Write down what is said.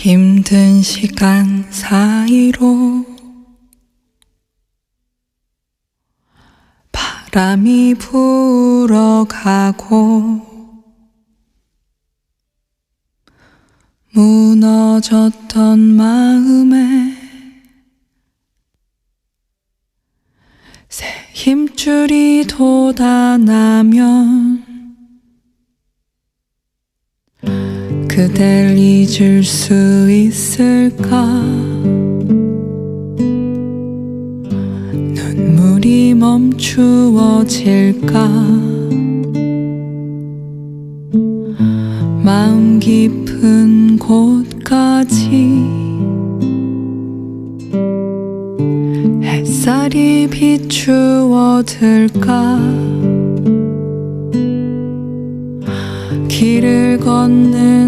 힘든 시간 사이로 바람이 불어가고 무너졌던 마음에 새 힘줄이 돋아나면 그댈 잊을 수 있을까? 눈물이 멈추어질까? 마음 깊은 곳까지 햇살이 비추어 들까? 길을 걷는